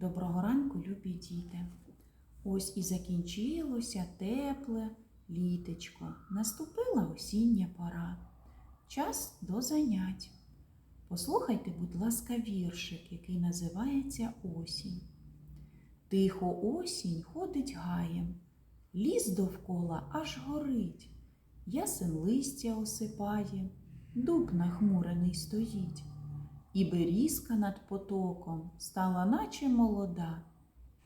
Доброго ранку, любі діти. Ось і закінчилося тепле літечко. Наступила осіння пора. Час до занять. Послухайте, будь ласка, віршик, який називається Осінь. Тихо осінь ходить гаєм, ліс довкола аж горить, ясен листя осипає, дуб нахмурений стоїть. І берізка над потоком стала наче молода,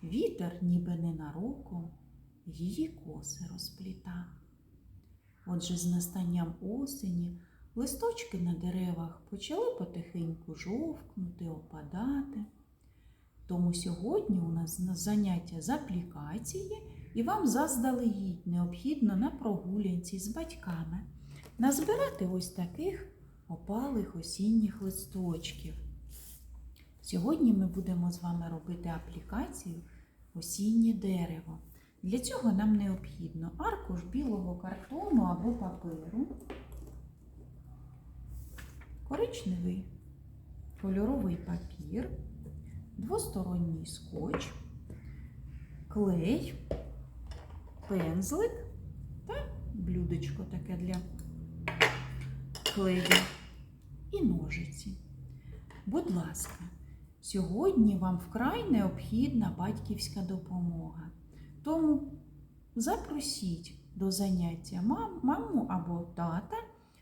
вітер, ніби ненароком, її коси розпліта. Отже, з настанням осені листочки на деревах почали потихеньку жовкнути, опадати. Тому сьогодні у нас заняття з аплікації, і вам заздалегідь необхідно на прогулянці з батьками назбирати ось таких опалих осінніх листочків. Сьогодні ми будемо з вами робити аплікацію осіннє дерево. Для цього нам необхідно аркуш білого картону або паперу, коричневий кольоровий папір, двосторонній скотч, клей, пензлик та блюдечко таке для клею і ножиці. Будь ласка, сьогодні вам вкрай необхідна батьківська допомога. Тому запросіть до заняття мам, маму або тата,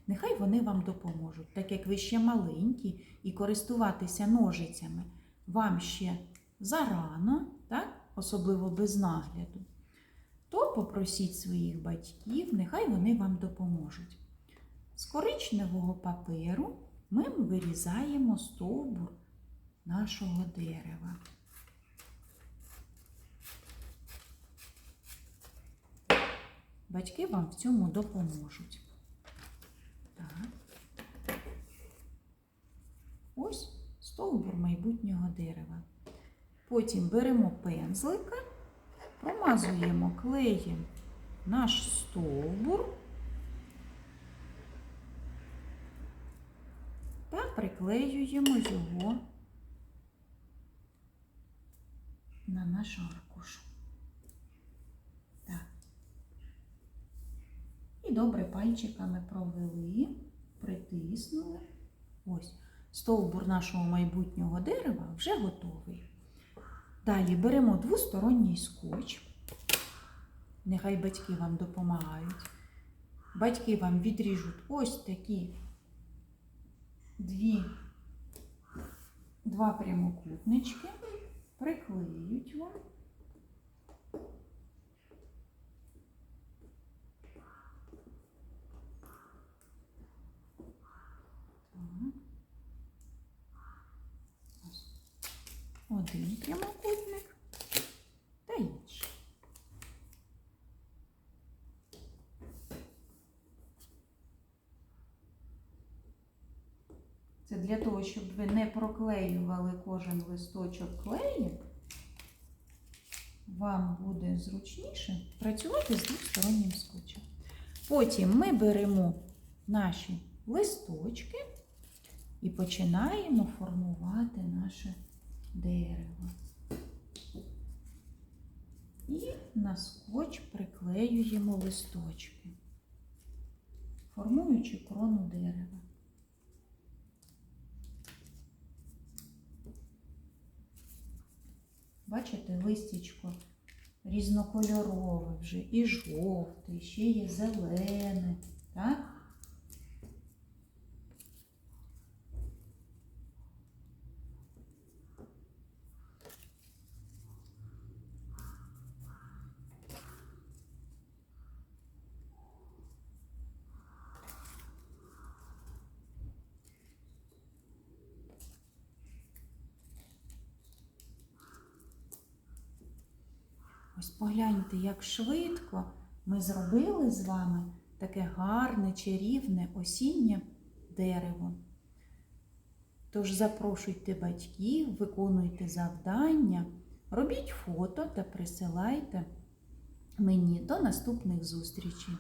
нехай вони вам допоможуть, так як ви ще маленькі і користуватися ножицями вам ще зарано, так? особливо без нагляду, то попросіть своїх батьків, нехай вони вам допоможуть. З коричневого паперу ми вирізаємо стовбур нашого дерева. Батьки вам в цьому допоможуть. Так. Ось стовбур майбутнього дерева. Потім беремо пензлика, промазуємо клеєм наш стовбур. та приклеюємо його на наш аркуш. Так. І добре пальчиками провели, притиснули. Ось, стовбур нашого майбутнього дерева вже готовий. Далі беремо двосторонній скотч. Нехай батьки вам допомагають. Батьки вам відріжуть ось такі дві, два прямокутнички, приклеють вам. Один прямокутник та інший. Це для того, щоб ви не проклеювали кожен листочок клеєм, вам буде зручніше працювати з двостороннім скотчем. Потім ми беремо наші листочки і починаємо формувати наше дерево. І на скотч приклеюємо листочки, формуючи крону дерева. Бачите, листячко різнокольорове вже і жовте, ще є зелене, так? Ось погляньте, як швидко ми зробили з вами таке гарне, чарівне осіннє дерево. Тож запрошуйте батьків, виконуйте завдання, робіть фото та присилайте мені до наступних зустрічей.